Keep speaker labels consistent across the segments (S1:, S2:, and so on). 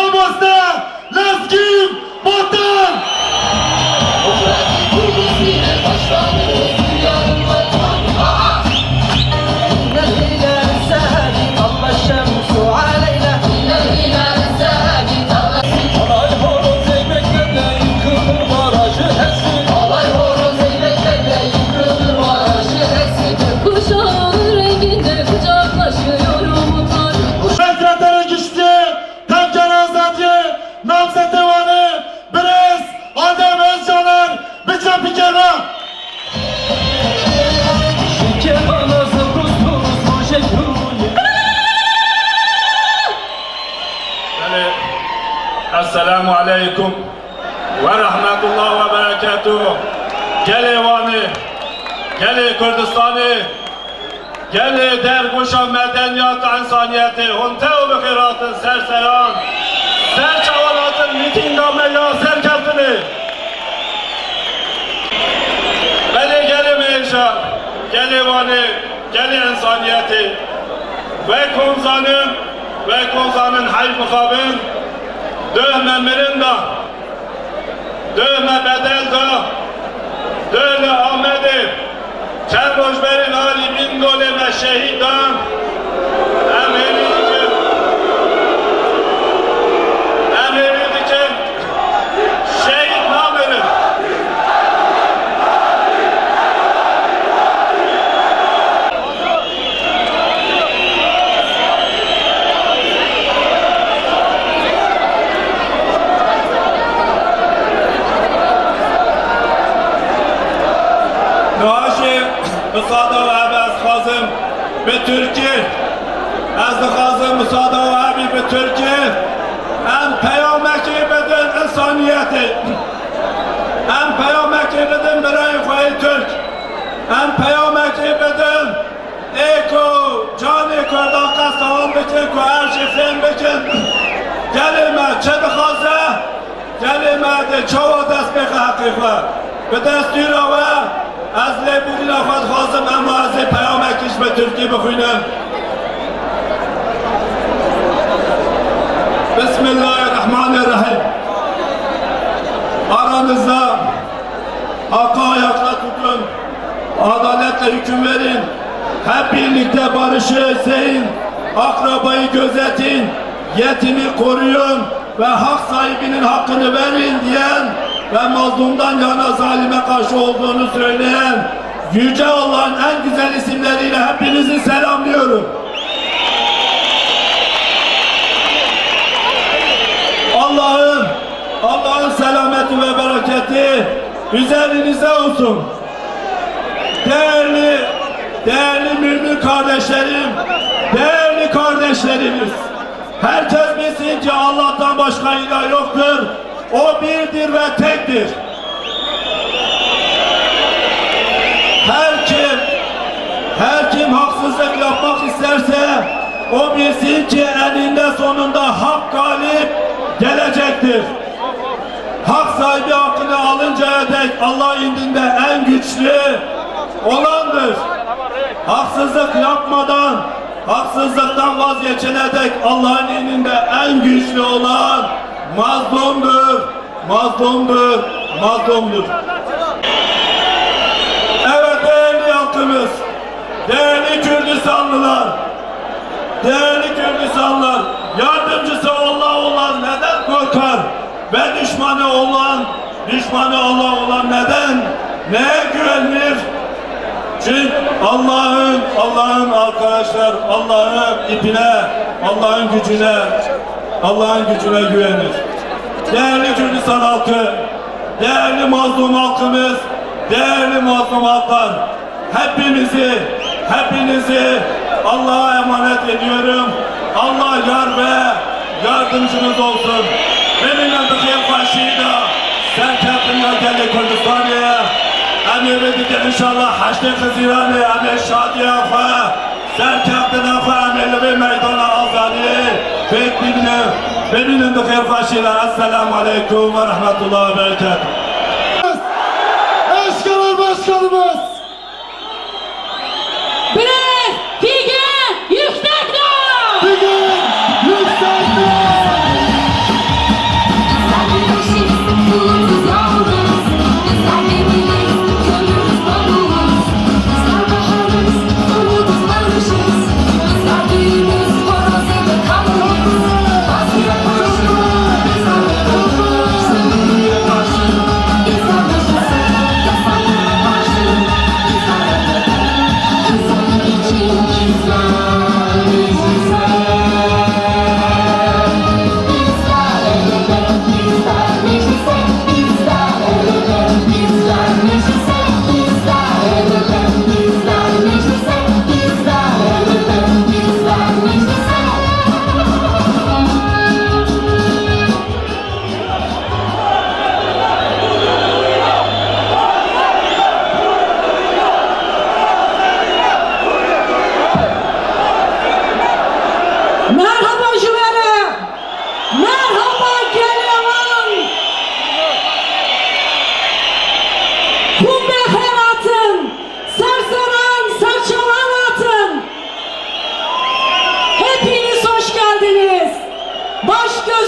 S1: almost there. Esselamu Aleyküm ve Rahmetullah ve Berekatuhu. Gel Evanı, gel Kürdistan'ı, gel derguşan medeniyat insaniyeti, huntev bıkıratın serseran, serçavalatın mitingame ya serkatını. Beni gelim inşa, gel Evanı, gel insaniyeti, ve konzanın, ve konzanın hayr mukabın, dövme mirinda, dövme bedel da, dövme Ahmet'i, Çerboşber'in Ali bin doleme şehidan, به ترکیه از خازم مصادا و عبی به ترکیه ام پیامکی بدن انسانیتی ام پیامکی بدن برای خواهی ترک ام پیامکی بدن ایکو جان کردان قصدان بکن که هر چی فهم بکن کلمه چه بخوازه کلمه ده چوا دست بخه حقیقه به دستور و از لبودی نفت خواستم اما از پیامکش به ترکی بخوینم بسم الله الرحمن الرحیم aranızda Hakk'a ayakta tutun, adaletle hüküm verin, hep birlikte barışı sevin, akrabayı gözetin, yetimi koruyun ve hak sahibinin hakkını verin diyen ve mazlumdan yana zalime karşı olduğunu söyleyen Yüce Allah'ın en güzel isimleriyle hepinizi selamlıyorum. Allah'ın Allah'ın selameti ve bereketi üzerinize olsun. Değerli değerli mümin kardeşlerim, değerli kardeşlerimiz. Herkes bilsin ki Allah'tan başka ilah yoktur. O birdir ve tektir. Her kim her kim haksızlık yapmak isterse o bilsin ki eninde sonunda hak galip gelecektir. Hak sahibi hakkını alıncaya dek Allah indinde en güçlü olandır. Haksızlık yapmadan, haksızlıktan vazgeçene dek Allah'ın indinde en güçlü olan mazlumdur, mazlumdur, mazlumdur. Evet değerli halkımız, değerli Kürdistanlılar, değerli Kürdistanlılar, yardımcısı Allah olan neden korkar? Ve düşmanı olan, düşmanı Allah olan neden? Neye güvenir? Çünkü Allah'ın, Allah'ın arkadaşlar, Allah'ın ipine, Allah'ın gücüne, Allah'ın gücüne güvenir. Değerli Kürdistan halkı, değerli mazlum halkımız, değerli mazlum halklar, hepimizi, hepinizi Allah'a emanet ediyorum. Allah yar ve yardımcınız olsun. Benim adım Faşida, sen kapıya geldi Kürdistan'a. Emir edildi inşallah Haçlı Hızirani, Emir Şadiye Afa, Serkaptın Afa, Emirli Meydana Azali, Benim adım Faşida. Esselamu Aleyküm ve Rahmetullah ve Berekatuhu.
S2: Eşkalar başkanımız.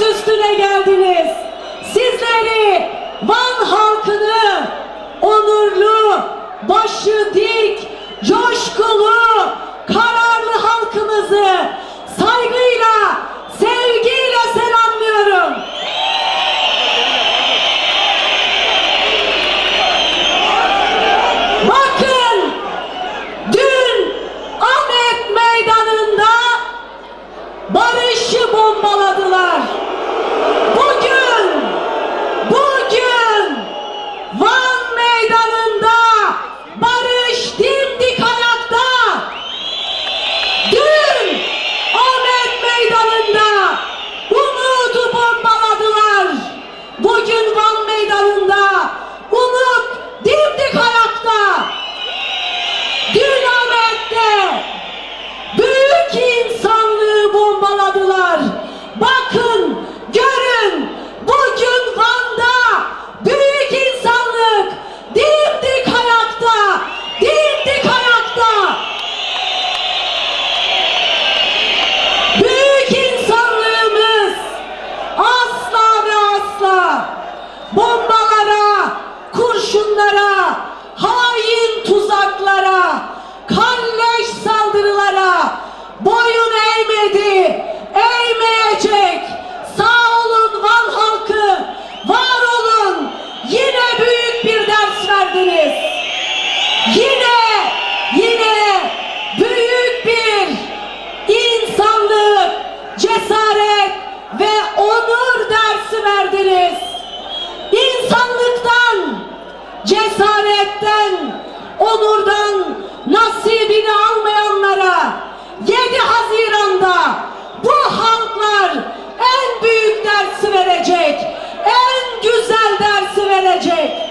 S3: Jesus today, verdiniz. İnsanlıktan, cesaretten, onurdan nasibini almayanlara 7 Haziran'da bu halklar en büyük dersi verecek, en güzel dersi verecek.